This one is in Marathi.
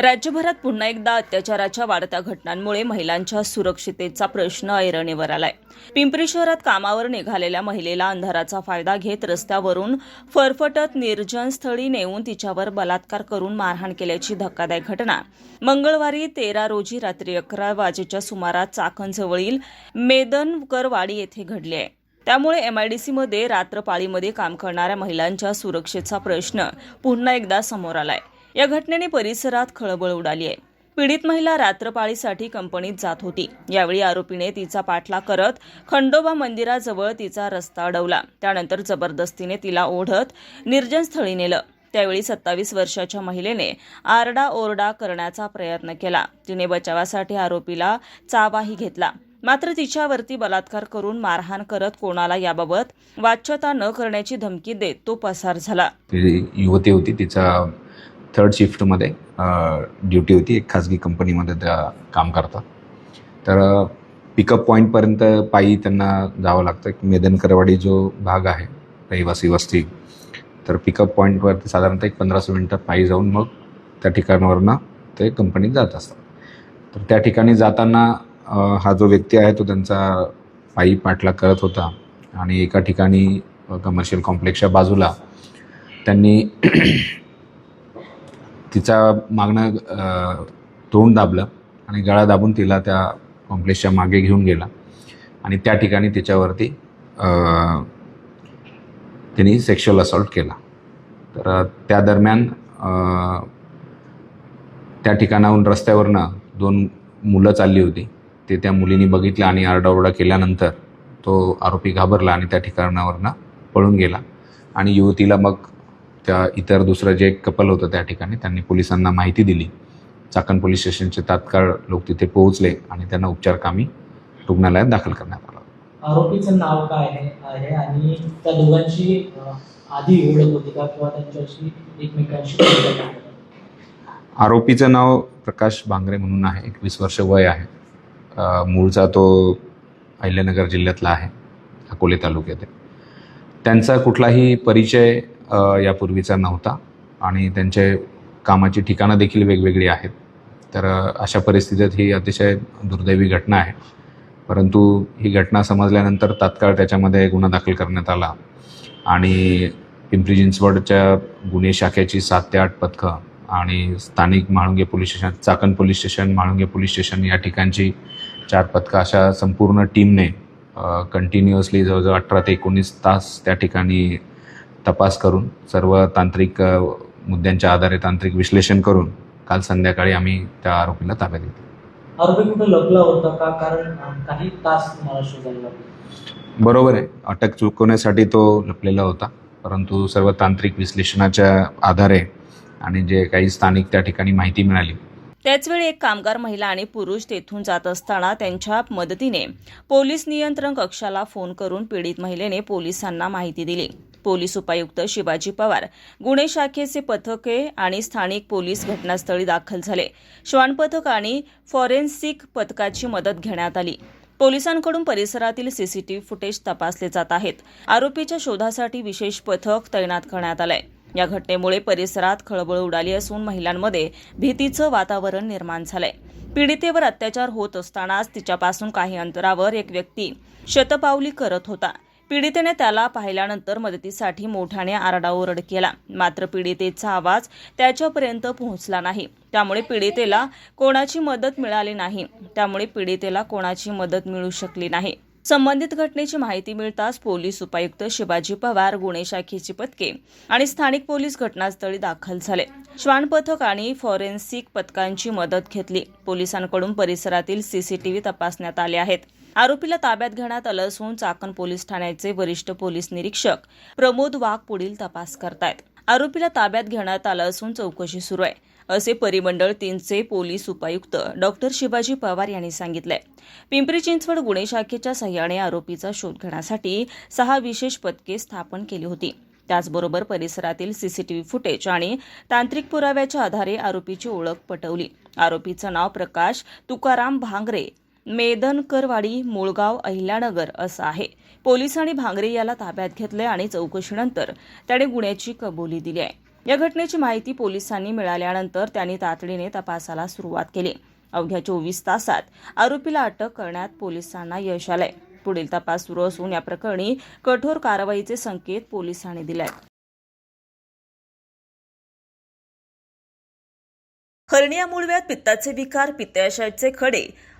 राज्यभरात पुन्हा एकदा अत्याचाराच्या वाढत्या घटनांमुळे महिलांच्या सुरक्षितेचा प्रश्न ऐरणीवर आलाय. पिंपरी शहरात कामावर निघालेल्या महिलेला अंधाराचा फायदा घेत रस्त्यावरून फरफटत निर्जन स्थळी नेऊन तिच्यावर बलात्कार करून मारहाण केल्याची धक्कादायक घटना. मंगळवारी तेरा रोजी रात्री अकरा वाजेच्या सुमारास चाकणजवळील मेदनकरवाडी येथे घडली आहे. त्यामुळे एमआयडीसीमध्ये रात्रपाळीमध्ये काम करणाऱ्या महिलांच्या सुरक्षेचा प्रश्न पुन्हा एकदा समोर आलाय. या घटनेने परिसरात खळबळ उडाली आहे. पीडित महिला रात्रपाळीसाठी कंपनीत जात होती. यावेळी आरोपीने तिचा पाठलाग करत खंडोबा मंदिराजवळ तिचा रस्ता अडवला. त्यानंतर जबरदस्तीने तिला ओढत निर्जन स्थळी नेलं. त्यावेळी सत्तावीस वर्षाच्या महिलेने आरडा ओरडा करण्याचा प्रयत्न केला. तिने बचावासाठी आरोपीला चाबाही घेतला. मात्र तिच्यावरती बलात्कार करून मारहाण करत कोणाला याबाबत वाच्यता न करण्याची धमकी देत तो पसार झाला. युवती होती तिचा थर्ड शिफ्टमध्ये ड्युटी होती. एक खाजगी कंपनीमध्ये त्या काम करतात. तर पिकअप पॉईंटपर्यंत पायी त्यांना जावं लागतं. एक मेदनकरवाडी जो भाग आहे रहिवासी वस्ती तर पिकअप पॉईंटवरती साधारणतः एक पंधराशे मिनटं पायी जाऊन मग त्या ठिकाणावरनं ते कंपनीत जात असतात. तर त्या ठिकाणी जाताना हा जो व्यक्ती आहे तो त्यांचा पायी पाठलाग करत होता. आणि एका ठिकाणी कमर्शियल कॉम्प्लेक्सच्या बाजूला त्यांनी तिचा मागणं तोंड दाबलं आणि गळा दाबून तिला त्या कॉम्प्लेक्सच्या मागे घेऊन गेला. आणि त्या ठिकाणी तिच्यावरती तिने सेक्शुअल असॉल्ट केला. तर त्या दरम्यान त्या ठिकाणाहून रस्त्यावरनं दोन मुलं चालली होती. ते त्या मुलीने बघितलं आणि आरडाओरडा केल्यानंतर तो आरोपी घाबरला आणि त्या ठिकाणावरनं पळून गेला. आणि युवतीला मग त्या इतर दुसरं जे कपल होतं त्या ठिकाणी त्यांनी पोलिसांना माहिती दिली. चाकण पोलीस स्टेशनचे तात्काळ लोक तिथे पोहोचले आणि त्यांना उपचारकामी रुग्णालयात दाखल करण्यात आलं. आरोपीचं नाव काय आहे? आणि त्या दोघांची आधी ओळख होती का किंवा त्यांच्याशी एकमेकांशी? आरोपीचं नाव प्रकाश भांगरे म्हणून आहे एकवीस वर्ष वय आहे. मूळचा तो अहिल्यानगर जिल्ह्यातला आहे अकोले तालुक्यात त्यांचा कुठलाही परिचय यापूर्वीचा नव्हता. आणि त्यांचे कामाची ठिकाणं देखील वेगवेगळी आहेत. तर अशा परिस्थितीत ही अतिशय दुर्दैवी घटना आहे. परंतु ही घटना समजल्यानंतर तात्काळ त्याच्यामध्ये गुन्हा दाखल करण्यात आला. आणि पिंपरी चिंचवडच्या गुन्हे शाखेची सात ते आठ पथकं आणि स्थानिक Mhalunge police station Chakan police station Mhalunge police station या ठिकाणची चार पथकं अशा संपूर्ण टीमने कंटिन्युअसली जवळजवळ अठरा ते एकोणीस तास त्या ठिकाणी तपास करून सर्व तांत्रिक मुद्द्यांच्या आधारे तांत्रिक विश्लेषण करून काल संध्याकाळी आम्ही त्या आरोपीला ताब्यात घेतलं. आरोपी कुठे लपला होता का? कारण अ, काही तास तुम्हाला शोधायला लागले. बरोबर आहे. अटक चुकवण्यासाठी तो लपलेला होता. परंतु सर्व तांत्रिक विश्लेषणाच्या आधारे आणि जे काही स्थानिक त्या ठिकाणी माहिती मिळाली. त्याचवेळी एक कामगार महिला आणि पुरुष तेथून जात असताना त्यांच्या मदतीने पोलीस नियंत्रण कक्षाला फोन करून पीडित महिलेने पोलिसांना माहिती दिली. पोलीस उपायुक्त शिवाजी पवार गुन्हे शाखेचे पथके आणि स्थानिक पोलीस घटनास्थळी दाखल झाले. श्वान पथक आणि फॉरेन्सिक पथकाची मदत घेण्यात आली. पोलिसांकडून परिसरातील सीसीटीव्ही फुटेज तपासले जात आहेत. आरोपीच्या शोधासाठी विशेष पथक तैनात करण्यात आलंय. या घटनेमुळे परिसरात खळबळ उडाली असून महिलांमध्ये भीतीचं वातावरण निर्माण झालंय. पीडितेवर अत्याचार होत असतानाच तिच्यापासून काही अंतरावर एक व्यक्ती शतपावली करत होता. पीडितेने त्याला पाहिल्यानंतर मदतीसाठी मोठ्याने आरडाओरड केला. मात्र पीडितेचा आवाज त्याच्यापर्यंत पोहोचला नाही. त्यामुळे पीडितेला कोणाची मदत मिळाली नाही. त्यामुळे पीडितेला कोणाची मदत मिळू शकली नाही. संबंधित घटनेची माहिती मिळताच पोलीस उपायुक्त शिवाजी पवार गुन्हे शाखेची पथके आणि स्थानिक पोलीस घटनास्थळी दाखल झाले. श्वान पथक आणि फॉरेन्सिक पथकांची मदत घेतली. पोलिसांकडून परिसरातील सीसीटीव्ही तपासण्यात आले आहेत. आरोपीला ताब्यात घेण्यात आलं असून चाकण पोलीस ठाण्याचे वरिष्ठ पोलीस निरीक्षक प्रमोद वाघ पुढील तपास करतायत. आरोपीला ताब्यात घेण्यात आलं असून चौकशी सुरू आहे असे परिमंडळ तीनचे पोलीस उपायुक्त डॉक्टर शिवाजी पवार यांनी सांगितलंय. पिंपरी चिंचवड गुन्हे शाखेच्या सहाय्याने आरोपीचा शोध घेण्यासाठी सहा विशेष पथके स्थापन केली होती. त्याचबरोबर परिसरातील सीसीटीव्ही फुटेज आणि तांत्रिक पुराव्याच्या आधारे आरोपीची ओळख पटवली. आरोपीचं नाव प्रकाश तुकाराम भांगरे मेदनकरवाडी मुळगाव अहिल्यानगर असं आहे. पोलिसांनी भांगरे याला ताब्यात घेतलंय आणि चौकशीनंतर त्याने गुन्ह्याची कबुली दिली आहे. या घटनेची माहिती पोलिसांनी मिळाल्यानंतर त्यांनी तातडीने तपासाला सुरुवात केली. अवघ्या चोवीस तासात आरोपीला अटक करण्यात पोलिसांना यश आलंय. पुढील तपास सुरू असून या प्रकरणी कठोर कारवाईचे संकेत पोलिसांनी दिले हर्निया मुळव्यात पित्ताचे विकार पित्ताशयाचे खडे